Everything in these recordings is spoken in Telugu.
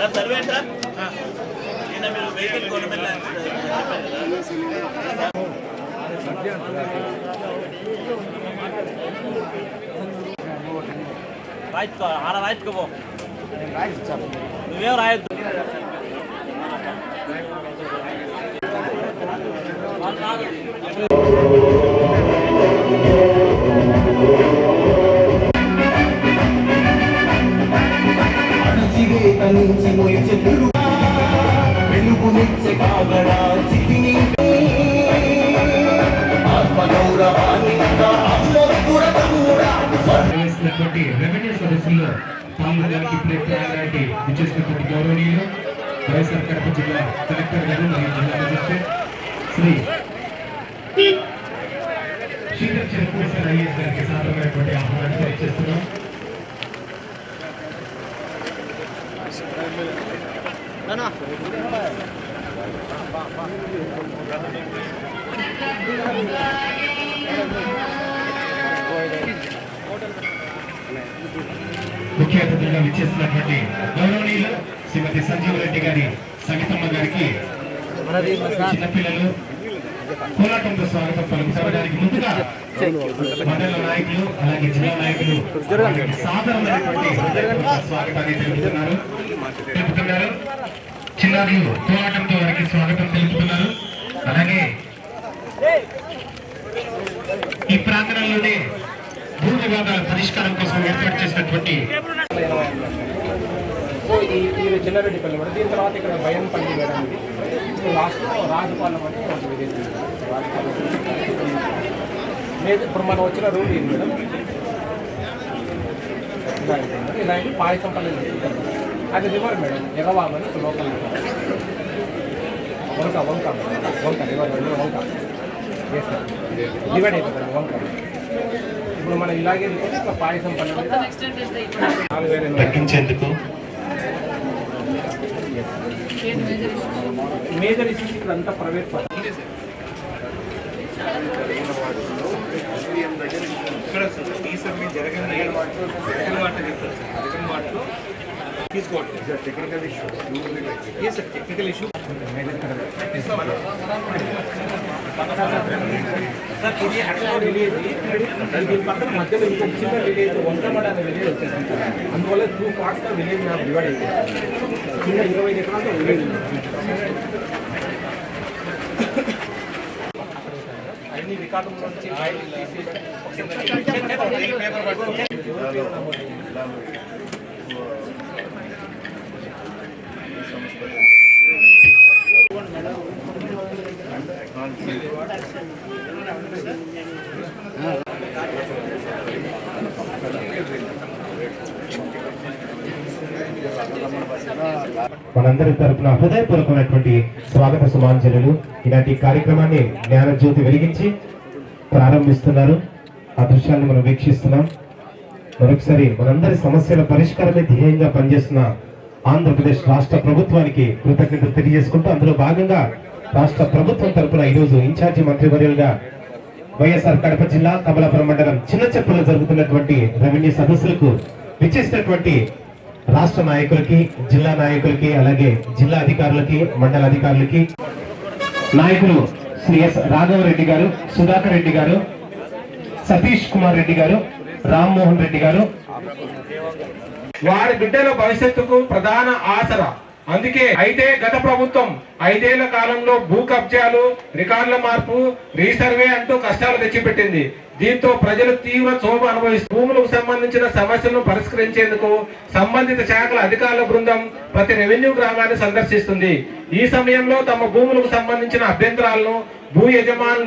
సార్ సర్వే సార్ నిన్న మీరు వెహికల్ కొనమని రాయించుకో ఆడ రాయించుకోపో నువ్వేం రాయొద్దు. నిర్వహిస్తున్నటువంటి రెవెన్యూ సదస్సుల్లో పాల్గొనడానికి ప్రయత్నానికి విచ్చేసినటువంటి గౌరవనీయులు వైఎస్ఆర్ కడప జిల్లా కలెక్టర్ గారు మరియు జిల్లా మెజిస్ట్రేట్ శ్రీ శ్రీధర్ చిరపూసర్ ఐఎస్ గారికి సాధారణమైనటువంటి ఆహ్వానాన్ని తెలియజేస్తున్నాం ముఖ్య అతిథులుగా విచ్చేస్తున్నటువంటి గౌరవనీయులు శ్రీమతి సంజీవ రెడ్డి గారి సవితమ్మ గారికి చిన్నపిల్లలు కోలాటంతో స్వాగతం పలుకుతానికి ముందుగా మండల నాయకులు అలాగే జిల్లా నాయకులు సాధారణమైనటువంటి స్వాగతాన్ని తెలుపుతున్నారు. తెలుపుతున్నారు. చిన్నారులు కోలాటంతో వారికి స్వాగతం తెలుపుతున్నారు. అలాగే ఈ ప్రాంగణంలోనే భూ వివాదాల పరిష్కారం కోసం ఏర్పాటు చేసినటువంటి సో ఇది ఇది చిన్నారెడ్డిపల్లి మేడం దీని తర్వాత ఇక్కడ బయన్పల్లి మేడం ఇది ఇప్పుడు లాస్ట్లో రాజపాలెం అని ఉంది. రాజపాలెం. లేదు ఇప్పుడు మనం వచ్చిన రూల్ ఇది మేడం. ఇలాంటి పాయసంపల్లి అది రివర్ మేడం ఎగవామని ఒక లోకల్. వంక వంక మేడం. వంక రివర్ వంక డివైడ్ అయిపోతుంది వంక ఇప్పుడు మనం ఇలాగే పాయసం తగ్గించేందుకు? మేజర్ ఇష్యూస్ ఇక్కడ అంతా ప్రైవేట్ పరం. ఇక్కడ ఈ సర్వే జరగని జరగని వాటిలో చెప్తారు సార్. జరగని వాటిలో తీసుకోవట్లేదు. టెక్నికల్ ఇష్యూ ఏ సార్ టెక్నికల్ ఇష్యూ సార్ ఇది యాక్చువల్ విలేజ్ దీని పక్కన మధ్యలో ఇంకొక చిన్న విలేజ్ వంకమడ అనే విలేజ్ వచ్చేసింది సార్ అందువల్ల టూ పార్ట్స్ విలేజ్ నాకు డివైడ్ అయిపోయింది చిన్న ఇరవై ఐదు ఎకరాలతో విలేజ్ ఉంది. అన్ని రికార్డుల నుంచి మనందరి తరపున హృదయపూర్వకమైనటువంటి స్వాగత సుమాంజలు ఇలాంటి కార్యక్రమాన్ని జ్ఞానజ్యోతి వెలిగించి ప్రారంభిస్తున్నారు. ఆ దృశ్యాన్ని మనం వీక్షిస్తున్నాం. మరొకసారి మనందరి సమస్యల పరిష్కారమే ధ్యేయంగా పనిచేస్తున్న ఆంధ్రప్రదేశ్ రాష్ట్ర ప్రభుత్వానికి కృతజ్ఞతలు తెలియజేసుకుంటూ అందులో భాగంగా రాష్ట్ర ప్రభుత్వం తరపున ఈరోజు ఇన్ఛార్జి మంత్రివర్యులుగా వైఎస్ఆర్ కడప జిల్లా కమలాపురం మండలం చిన్న చెప్పులు జరుగుతున్నటువంటి రెవెన్యూ సదస్సులకు విచ్చేసినటువంటి రాష్ట్ర నాయకులకి జిల్లా నాయకులకి అలాగే జిల్లా అధికారులకి మండల అధికారులకి నాయకులు శ్రీ ఎస్ రాఘవరెడ్డి గారు సుధాకర్ రెడ్డి గారు సతీష్ కుమార్ రెడ్డి గారు రామ్మోహన్ రెడ్డి గారు. వారి బిడ్డల భవిష్యత్తుకు ప్రధాన ఆసరా. అందుకే అయితే గత ప్రభుత్వం ఐదేళ్ళ కాలంలో భూ కబ్జాలు రికార్డుల మార్పు రీసర్వే అంటూ కష్టాలు తెచ్చిపెట్టింది దీంతో ప్రజలు తీవ్ర క్షోభ అనుభవిస్తూ భూములకు సంబంధించిన సమస్యలను పరిష్కరించేందుకు సంబంధిత శాఖల అధికారుల బృందం ప్రతి రెవెన్యూ గ్రామాన్ని సందర్శిస్తుంది ఈ సమయంలో తమ భూములకు సంబంధించిన అభ్యంతరాలను భూ యజమానులు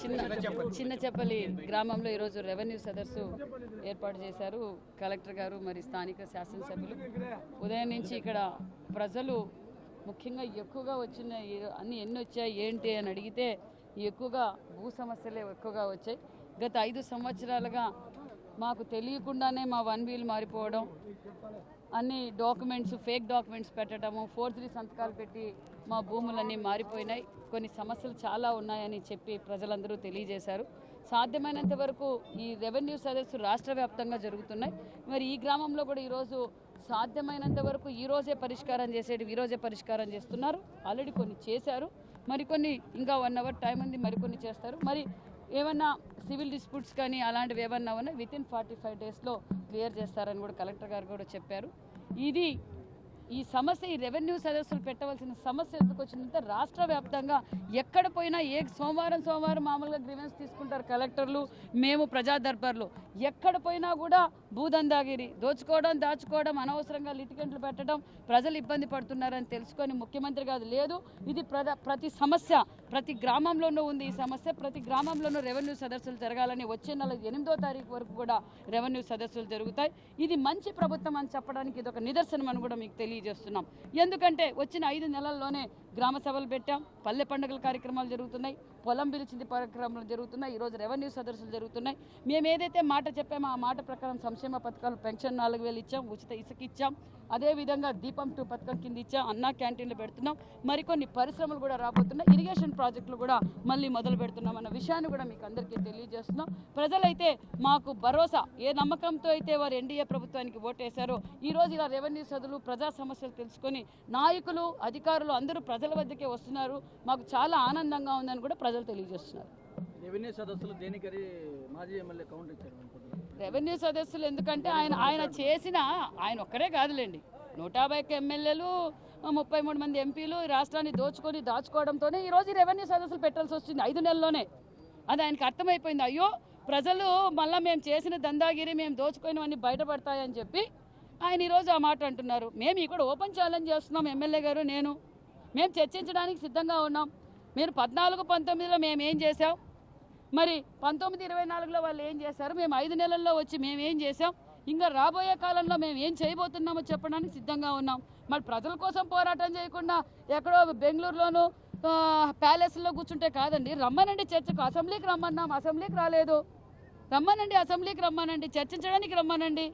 చిన్న చిన్న చెప్పలి గ్రామంలో ఈరోజు రెవెన్యూ సదస్సు ఏర్పాటు చేశారు. కలెక్టర్ గారు మరి స్థానిక శాసనసభ్యులు. ఉదయం నుంచి ఇక్కడ ప్రజలు ముఖ్యంగా ఎక్కువగా వచ్చిన అన్ని ఎన్ని వచ్చాయి ఏంటి అని అడిగితే ఎక్కువగా భూ సమస్యలే ఎక్కువగా వచ్చాయి. గత ఐదు సంవత్సరాలుగా మాకు తెలియకుండానే మా వన్ వీల్ మారిపోవడం అన్ని డాక్యుమెంట్స్ ఫేక్ డాక్యుమెంట్స్ పెట్టడము ఫోర్ త్రీ సంతకాలు పెట్టి మా భూములన్నీ మారిపోయినాయి. కొన్ని సమస్యలు చాలా ఉన్నాయని చెప్పి ప్రజలందరూ తెలియజేశారు. సాధ్యమైనంత వరకు ఈ రెవెన్యూ సదస్సు రాష్ట్ర వ్యాప్తంగా జరుగుతున్నాయి. మరి ఈ గ్రామంలో కూడా ఈరోజు సాధ్యమైనంత వరకు ఈరోజే పరిష్కారం చేసేటి ఈరోజే పరిష్కారం చేస్తున్నారు. ఆల్రెడీ కొన్ని చేశారు. మరికొన్ని ఇంకా వన్ అవర్ టైం ఉంది మరికొన్ని చేస్తారు. మరి ఏమన్నా సివిల్ డిస్ప్యూట్స్ కానీ అలాంటివి ఏమన్నా ఉన్నా విత్ ఇన్ ఫార్టీ ఫైవ్ డేస్లో క్లియర్ చేస్తారని కూడా కలెక్టర్ గారు కూడా చెప్పారు. ఇది ఈ సమస్య ఈ రెవెన్యూ సదస్సులు పెట్టవలసిన సమస్య ఎందుకు వచ్చిందంటే రాష్ట్ర వ్యాప్తంగా ఎక్కడ పోయినా ఏ సోమవారం సోమవారం మామూలుగా గ్రీవెన్స్ తీసుకుంటారు కలెక్టర్లు మేము ప్రజా దర్బార్లు. ఎక్కడ పోయినా కూడా భూదందాగిరి దోచుకోవడం దాచుకోవడం అనవసరంగా లిటికెంట్లు పెట్టడం ప్రజలు ఇబ్బంది పడుతున్నారని తెలుసుకొని ముఖ్యమంత్రి కాదు లేదు ఇది ప్రద ప్రతి సమస్య ప్రతి గ్రామంలోనూ ఉంది ఈ సమస్య ప్రతి గ్రామంలోనూ రెవెన్యూ సదస్సులు జరగాలని వచ్చే నెల ఎనిమిదో తారీఖు వరకు కూడా రెవెన్యూ సదస్సులు జరుగుతాయి. ఇది మంచి ప్రభుత్వం అని చెప్పడానికి ఇది ఒక నిదర్శనం అని కూడా మీకు తెలియజేస్తున్నాం ఎందుకంటే వచ్చిన ఐదు నెలల్లోనే గ్రామ సభలు పెట్టాం పల్లె పండుగల కార్యక్రమాలు జరుగుతున్నాయి పొలం పిలిచింది కార్యక్రమాలు జరుగుతున్నాయి ఈరోజు రెవెన్యూ సదస్సులు జరుగుతున్నాయి. మేము ఏదైతే మాట చెప్పామో ఆ మాట ప్రకారం సంక్షేమ పథకాలు పెన్షన్ నాలుగు వేలు ఇచ్చాం ఉచిత ఇసుక ఇచ్చాం అదేవిధంగా దీపం టూ పథకం కింద ఇచ్చాం అన్నా క్యాంటీన్లు పెడుతున్నాం మరికొన్ని పరిశ్రమలు కూడా రాబోతున్నాయి ఇరిగేషన్ ప్రాజెక్టులు కూడా మళ్ళీ మొదలు పెడుతున్నాం అన్న విషయాన్ని కూడా మీకు అందరికీ తెలియజేస్తున్నాం. ప్రజలైతే మాకు భరోసా ఏ నమ్మకంతో అయితే వారు ఎన్డీఏ ప్రభుత్వానికి ఓటేశారో ఈ ఇలా రెవెన్యూ సదులు ప్రజా సమస్యలు తెలుసుకొని నాయకులు అధికారులు అందరూ ప్రజల వద్దకే వస్తున్నారు. మాకు చాలా ఆనందంగా ఉందని కూడా ప్రజలు తెలియజేస్తున్నారు. రెవెన్యూ సదస్సులు దేనికని మాజీ ఎమ్మెల్యే కౌంట్ ఇచ్చారు అనుకుంటున్నారు? రెవెన్యూ సదస్సులు ఎందుకంటే ఆయన ఆయన చేసిన ఆయన ఒక్కరే కాదులేండి. నూట యాభై ఎమ్మెల్యేలు ముప్పై మూడు మంది ఎంపీలు ఈ రాష్ట్రాన్ని దోచుకొని దాచుకోవడంతోనే ఈ రోజు ఈ రెవెన్యూ సదస్సులు పెట్టాల్సి వచ్చింది ఐదు నెలల్లోనే. అది ఆయనకు అర్థమైపోయింది. అయ్యో ప్రజలు మళ్ళీ మేము చేసిన దందాగిరి మేము దోచుకోయినవన్నీ బయటపడతాయని చెప్పి ఆయన ఈరోజు ఆ మాట అంటున్నారు. మేము ఇక్కడ ఓపెన్ ఛాలెంజ్ చేస్తున్నాం ఎమ్మెల్యే గారు నేను. మేము చర్చించడానికి సిద్ధంగా ఉన్నాం. మీరు పద్నాలుగు పంతొమ్మిదిలో మేము ఏం చేసాం మరి పంతొమ్మిది ఇరవై నాలుగులో వాళ్ళు ఏం చేశారు? మేము ఐదు నెలల్లో వచ్చి మేము ఏం చేసాం ఇంకా రాబోయే కాలంలో మేము ఏం చేయబోతున్నామో చెప్పడానికి సిద్ధంగా ఉన్నాం. మరి ప్రజల కోసం పోరాటం చేయకుండా ఎక్కడో బెంగళూరులోను ప్యాలెస్లో కూర్చుంటే కాదండి రమ్మనండి చర్చకు. అసెంబ్లీకి రమ్మన్నాం అసెంబ్లీకి రాలేదు. రమ్మనండి అసెంబ్లీకి రమ్మనండి చర్చించడానికి రమ్మనండి.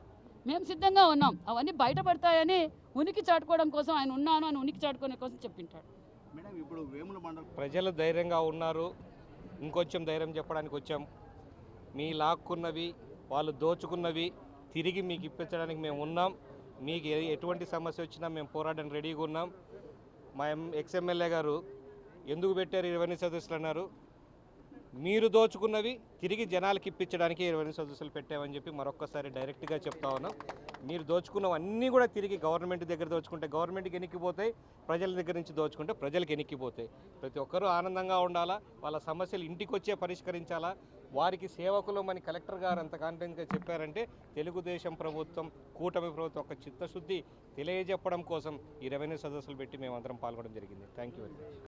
మేము సిద్ధంగా ఉన్నాం. అవన్నీ బయటపడతాయని ఉనికి చాటుకోవడం కోసం ఆయన ఉన్నాను అని ఉనికి చాటుకునే కోసం చెప్పింటాడు. మేడం ఇప్పుడు వేముల మండలం ప్రజలు ధైర్యంగా ఉన్నారు. ఇంకొంచెం ధైర్యం చెప్పడానికి వచ్చాం. మీ లాక్కున్నవి వాళ్ళు దోచుకున్నవి తిరిగి మీకు ఇప్పించడానికి మేము ఉన్నాం. మీకు ఎటువంటి సమస్య వచ్చినా మేము పోరాడడానికి రెడీగా ఉన్నాం. మా ఎం ఎక్స్ఎమ్మెల్యే గారు ఎందుకు పెట్టారు రెవెన్యూ సదస్సులు అన్నారు. మీరు దోచుకున్నవి తిరిగి జనాలకి ఇప్పించడానికి ఇరవై ఎనిమిది సదస్సులు పెట్టామని చెప్పి మరొక్కసారి డైరెక్ట్గా చెప్తా ఉన్నాం. మీరు దోచుకున్నవన్నీ కూడా తిరిగి గవర్నమెంట్ దగ్గర దోచుకుంటే గవర్నమెంట్కి ఎనిక్కిపోతాయి ప్రజల దగ్గర నుంచి దోచుకుంటే ప్రజలకు ఎనిక్కిపోతాయి. ప్రతి ఒక్కరూ ఆనందంగా ఉండాలా? వాళ్ళ సమస్యలు ఇంటికి వచ్చే పరిష్కరించాలా? వారికి సేవకులు మన కలెక్టర్ గారు అంత కాన్ఫిడెంట్గా చెప్పారంటే తెలుగుదేశం ప్రభుత్వం కూటమి ప్రభుత్వం ఒక చిత్తశుద్ధి తెలియజెప్పడం కోసం ఈ రెవెన్యూ సదస్సులు పెట్టి మేమందరం పాల్గొనడం జరిగింది. Thank you very much